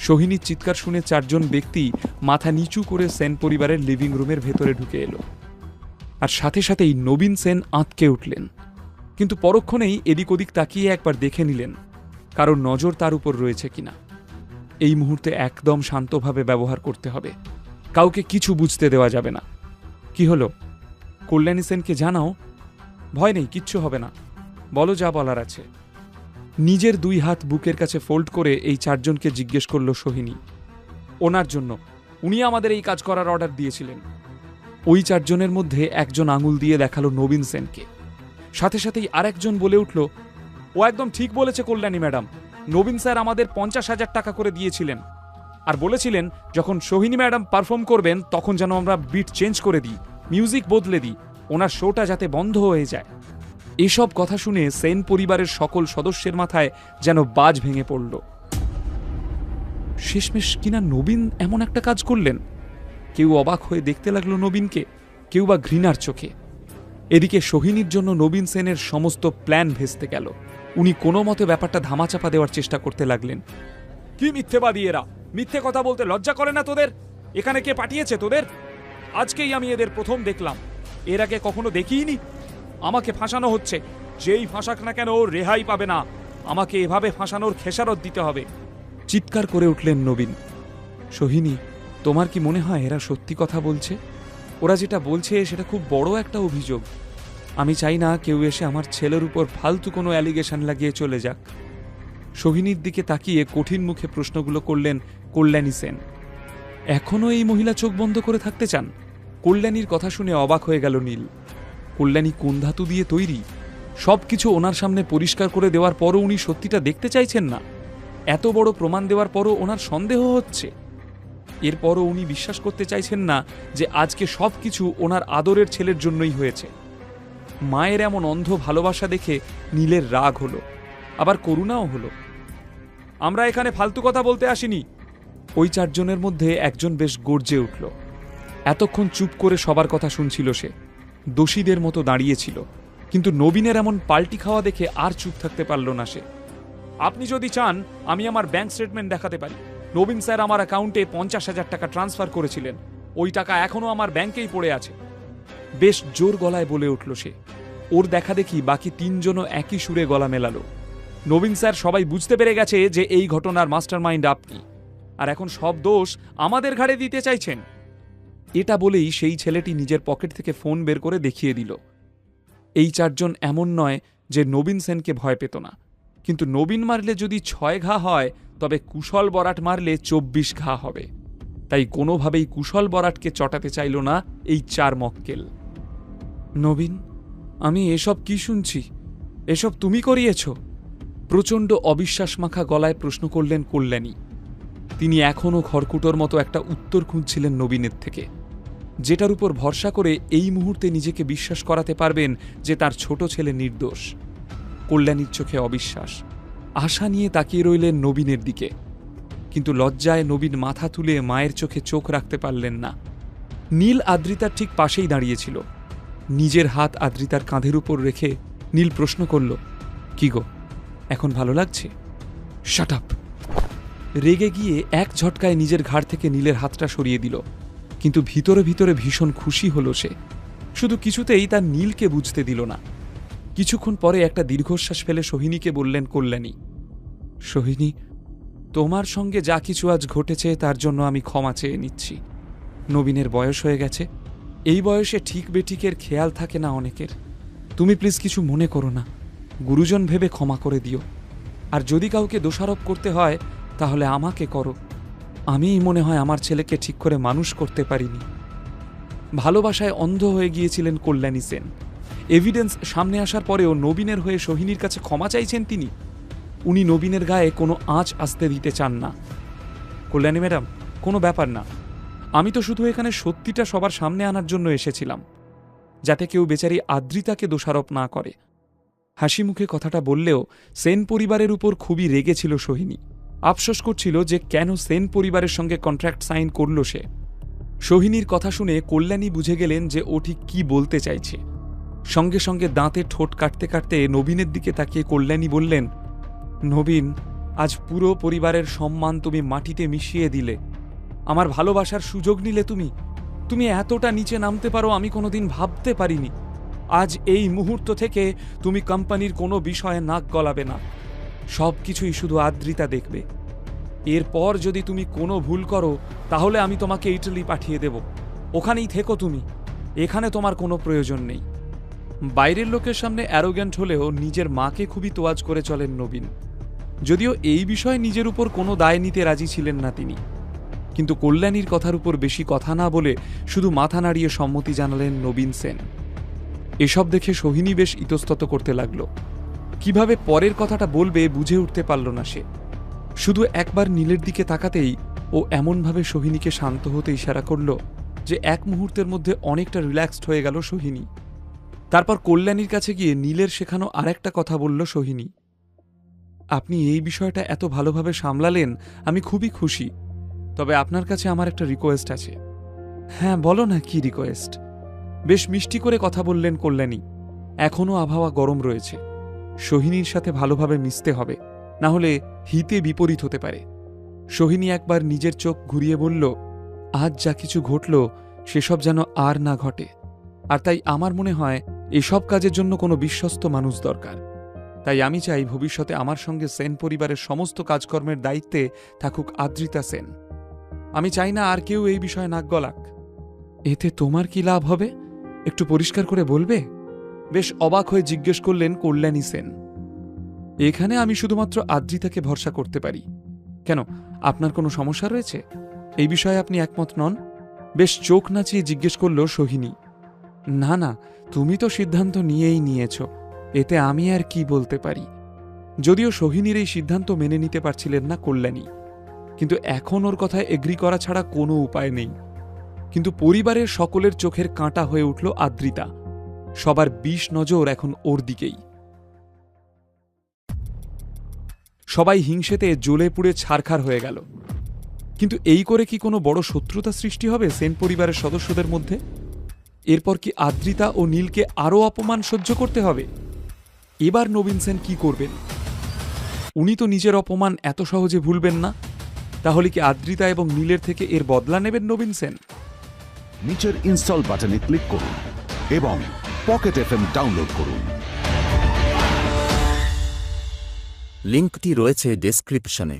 সোহিনীর চিৎকার শুনে চারজন ব্যক্তি মাথা নিচু করে সেন পরিবারের লিভিং রুমের ভেতরে ঢুকে এলো। আর সাথে সাথেই নবীন সেন আঁতকে উঠলেন। কিন্তু পরক্ষণেই এদিক ওদিক তাকিয়ে একবার দেখে নিলেন কারণ নজর তার উপর রয়েছে কিনা। এই মুহূর্তে একদম শান্তভাবে ব্যবহার করতে হবে। কাউকে কিছু বুঝতে দেওয়া যাবে না। কি হলো? কল্যাণী সেনকে জানাও? ভয় নেই, কিচ্ছু হবে না। বলো যা বলার আছে। নিজের দুই হাত বুকের কাছে ফোল্ড করে এই চারজনকে জিজ্ঞেস করল সোহিনী। ওনার জন্য, উনি আমাদের এই কাজ করার অর্ডার দিয়েছিলেন। ওই চারজনের মধ্যে একজন আঙুল দিয়ে দেখাল নবীন সেনকে। সাথে সাথেই আরেকজন বলে উঠল, ও একদম ঠিক বলেছে কল্যাণী ম্যাডাম। নবীন স্যার আমাদের পঞ্চাশ হাজার টাকা করে দিয়েছিলেন। আর বলেছিলেন, যখন সোহিনী ম্যাডাম পারফর্ম করবেন, তখন যেন আমরা বিট চেঞ্জ করে দিই, মিউজিক বদলে দিই। ওনার শোটা যাতে বন্ধ হয়ে যায়। এসব কথা শুনে সেন পরিবারের সকল সদস্যের মাথায় যেন বাজ ভেঙে পড়ল। শেষমেশ কিনা নবীন এমন একটা কাজ করলেন? কেউ অবাক হয়ে দেখতে লাগল নবীনকে, কেউ বা ঘৃণার চোখে। এদিকে সোহিনীর জন্য নবীন সেনের সমস্ত প্ল্যান ভেস্তে গেল। উনি কোনো মতে ব্যাপারটা ধামাচাপা দেওয়ার চেষ্টা করতে লাগলেন। কি মিথ্যেবাদী এরা? মিথ্যে কথা বলতে লজ্জা করে না তোদের? এখানে কে পাঠিয়েছে তোদের? আজকেই আমি এদের প্রথম দেখলাম। এর আগে কখনো দেখিনি? আমাকে ফাঁসানো হচ্ছে। যেই ফাঁসাক না কেন ও রেহাই পাবে না। আমাকে এভাবে ফাঁসানোর খেসারত দিতে হবে। চিৎকার করে উঠলেন নবীন। সোহিনী, তোমার কি মনে হয় এরা সত্যি কথা বলছে? ওরা যেটা বলছে সেটা খুব বড় একটা অভিযোগ। আমি চাই না কেউ এসে আমার ছেলের উপর ফালতু কোনো অ্যালিগেশন লাগিয়ে চলে যাক। সোহিনীর দিকে তাকিয়ে কঠিন মুখে প্রশ্নগুলো করলেন কল্যাণী সেন। এখনও এই মহিলা চোখ বন্ধ করে থাকতে চান? কল্যাণীর কথা শুনে অবাক হয়ে গেল নীল। কল্যাণী কোন ধাতু দিয়ে তৈরি? সব কিছু ওনার সামনে পরিষ্কার করে দেওয়ার পরও উনি সত্যিটা দেখতে চাইছেন না। এত বড় প্রমাণ দেওয়ার পরও ওনার সন্দেহ হচ্ছে। এরপরও উনি বিশ্বাস করতে চাইছেন না যে আজকে সব কিছু ওনার আদরের ছেলের জন্যই হয়েছে। মায়ের এমন অন্ধ ভালোবাসা দেখে নীলের রাগ হলো, আবার করুণাও হলো। আমরা এখানে ফালতু কথা বলতে আসিনি। ওই চারজনের মধ্যে একজন বেশ গর্জে উঠল। এতক্ষণ চুপ করে সবার কথা শুনছিল সে। দোষীদের মতো দাঁড়িয়েছিল। কিন্তু নবীনের এমন পাল্টি খাওয়া দেখে আর চুপ থাকতে পারল না সে। আপনি যদি চান, আমি আমার ব্যাংক স্টেটমেন্ট দেখাতে পারি। নবীন স্যার আমার অ্যাকাউন্টে পঞ্চাশ হাজার টাকা ট্রান্সফার করেছিলেন। ওই টাকা এখনও আমার ব্যাংকেই পড়ে আছে। বেশ জোর গলায় বলে উঠল সে। ওর দেখা দেখি বাকি তিনজনও একই সুরে গলা মেলালো। নবীন স্যার সবাই বুঝতে পেরে গেছে যে এই ঘটনার মাস্টারমাইন্ড আপনি। আর এখন সব দোষ আমাদের ঘাড়ে দিতে চাইছেন। এটা বলেই সেই ছেলেটি নিজের পকেট থেকে ফোন বের করে দেখিয়ে দিল। এই চারজন এমন নয় যে নবীন সেনকে ভয় পেত না। কিন্তু নবীন মারলে যদি ছয় ঘা হয়, তবে কুশল বরাট মারলে চব্বিশ ঘা হবে। তাই কোনোভাবেই কুশল বরাটকে চটাতে চাইল না এই চার মক্কেল। নবীন, আমি এসব কি শুনছি? এসব তুমি করিয়েছ? প্রচণ্ড অবিশ্বাস মাখা গলায় প্রশ্ন করলেন কল্যাণী। তিনি এখনও খড়কুটোর মতো একটা উত্তর খুঁজছিলেন নবীনের থেকে। যেটার উপর ভরসা করে এই মুহূর্তে নিজেকে বিশ্বাস করাতে পারবেন যে তার ছোট ছেলে নির্দোষ। কল্যাণীর চোখে অবিশ্বাস। আশা নিয়ে তাকিয়ে রইলেন নবীনের দিকে। কিন্তু লজ্জায় নবীন মাথা তুলে মায়ের চোখে চোখ রাখতে পারলেন না। নীল আদ্রিতার ঠিক পাশেই দাঁড়িয়েছিল নিজের হাত আদ্রিতার কাঁধের উপর রেখে নীল প্রশ্ন করল, কি গো, এখন ভালো লাগছে? শাট আপ রেগে গিয়ে এক ঝটকায় নিজের ঘাড় থেকে নীলের হাতটা সরিয়ে দিল। কিন্তু ভিতরে ভিতরে ভীষণ খুশি হলো সে। শুধু কিছুতেই তার নীলকে বুঝতে দিল না। কিছুক্ষণ পরে একটা দীর্ঘশ্বাস ফেলে সোহিনীকে বললেন কল্যাণী, সোহিনী, তোমার সঙ্গে যা কিছু আজ ঘটেছে তার জন্য আমি ক্ষমা চেয়ে নিচ্ছি। নবীনের বয়স হয়ে গেছে। এই বয়সে ঠিক বেঠিকের খেয়াল থাকে না অনেকের। তুমি প্লিজ কিছু মনে করো না। গুরুজন ভেবে ক্ষমা করে দিও। আর যদি কাউকে দোষারোপ করতে হয়, তাহলে আমাকে করো। আমিই মনে হয় আমার ছেলেকে ঠিক করে মানুষ করতে পারিনি। ভালোবাসায় অন্ধ হয়ে গিয়েছিলেন কল্যাণী সেন। এভিডেন্স সামনে আসার পরেও নবীনের হয়ে সোহিনীর কাছে ক্ষমা চাইছেন তিনি। উনি নবীনের গায়ে কোনো আঁচ আসতে দিতে চান না। কল্যাণী ম্যাডাম, কোনো ব্যাপার না। আমি তো শুধু এখানে সত্যিটা সবার সামনে আনার জন্য এসেছিলাম, যাতে কেউ বেচারি আদ্রিতাকে দোষারোপ না করে। হাসি মুখে কথাটা বললেও সেন পরিবারের উপর খুবই রেগেছিল সোহিনী। আফসোস করছিল যে কেন সেন পরিবারের সঙ্গে কন্ট্রাক্ট সাইন করল সে। সোহিনীর কথা শুনে কল্যাণী বুঝে গেলেন যে ও ঠিক কী বলতে চাইছে। সঙ্গে সঙ্গে দাঁতে ঠোঁট কাটতে কাটতে নবীনের দিকে তাকিয়ে কল্যাণী বললেন, নবীন, আজ পুরো পরিবারের সম্মান তুমি মাটিতে মিশিয়ে দিলে। আমার ভালোবাসার সুযোগ নিলে তুমি। তুমি এতটা নিচে নামতে পারো আমি কোনোদিন ভাবতে পারিনি। আজ এই মুহূর্ত থেকে তুমি কোম্পানির কোনো বিষয়ে নাক গলাবে না। সব কিছুই শুধু আদ্রিতা দেখবে। এরপর যদি তুমি কোনো ভুল করো, তাহলে আমি তোমাকে ইটালি পাঠিয়ে দেব। ওখানেই থেকো তুমি। এখানে তোমার কোনো প্রয়োজন নেই। বাইরের লোকের সামনে অ্যারোগ্যান্ট হলেও নিজের মাকে খুবই তোয়াজ করে চলেন নবীন। যদিও এই বিষয়ে নিজের উপর কোনো দায় নিতে রাজি ছিলেন না তিনি। কিন্তু কল্যাণীর কথার উপর বেশি কথা না বলে শুধু মাথা নাড়িয়ে সম্মতি জানালেন নবীন সেন। এসব দেখে সোহিনী বেশ ইতস্তত করতে লাগল। কীভাবে পরের কথাটা বলবে বুঝে উঠতে পারল না সে। শুধু একবার নীলের দিকে তাকাতেই ও এমনভাবে সোহিনীকে শান্ত হতে ইশারা করল যে এক মুহূর্তের মধ্যে অনেকটা রিল্যাক্সড হয়ে গেল সোহিনী। তারপর কল্যাণীর কাছে গিয়ে নীলের শেখানো আরেকটা কথা বলল সোহিনী। আপনি এই বিষয়টা এত ভালোভাবে সামলালেন, আমি খুবই খুশি। তবে আপনার কাছে আমার একটা রিকোয়েস্ট আছে। হ্যাঁ বলো না কি রিকোয়েস্ট বেশ মিষ্টি করে কথা বললেন কল্যাণী। এখনও আবহাওয়া গরম রয়েছে। সোহিনীর সাথে ভালোভাবে মিশতে হবে, না হলে হিতে বিপরীত হতে পারে। সোহিনী একবার নিজের চোখ ঘুরিয়ে বলল, আজ যা কিছু ঘটল, সেসব যেন আর না ঘটে। আর তাই আমার মনে হয়, এসব কাজের জন্য কোনো বিশ্বস্ত মানুষ দরকার। তাই আমি চাই ভবিষ্যতে আমার সঙ্গে সেন পরিবারের সমস্ত কাজকর্মের দায়িত্বে থাকুক আদ্রিতা সেন। আমি চাই না আর কেউ এই বিষয়ে নাক গলাক। এতে তোমার কি লাভ হবে? একটু পরিষ্কার করে বলবে? বেশ অবাক হয়ে জিজ্ঞেস করলেন, কল্যাণী সেন, এখানে আমি শুধুমাত্র আদ্রিতাকে ভরসা করতে পারি। কেন, আপনার কোনো সমস্যা রয়েছে? এই বিষয়ে আপনি একমত নন? বেশ চোখ নাচিয়ে জিজ্ঞেস করল সোহিনী, না না, তুমি তো সিদ্ধান্ত নিয়েই নিয়েছ, এতে আমি আর কি বলতে পারি? যদিও সোহিনীর এই সিদ্ধান্ত মেনে নিতে পারছিলেন না কল্যাণী, কিন্তু এখন ওর কথায় এগ্রি করা ছাড়া কোনো উপায় নেই। কিন্তু পরিবারের সকলের চোখের কাঁটা হয়ে উঠল আদ্রিতা। সবার বিষ নজর এখন ওর দিকেই। সবাই হিংসেতে জ্বলে পুড়ে ছারখার হয়ে গেল। কিন্তু এই করে কি কোনো বড় শত্রুতা সৃষ্টি হবে সেন পরিবারের সদস্যদের মধ্যে? এরপর কি আদ্রিতা ও নীলকে আরও অপমান সহ্য করতে হবে? এবার নবীন সেন কি করবেন? উনি তো নিজের অপমান এত সহজে ভুলবেন না। তাহলে কি আদ্রিতা এবং নীলের থেকে এর বদলা নেবেন নবীন সেন? নিচের ইনস্টল বাটনে ক্লিক করুন এবং পকেট এফএম ডাউনলোড করুন। লিঙ্কটি রয়েছে ডেসক্রিপশনে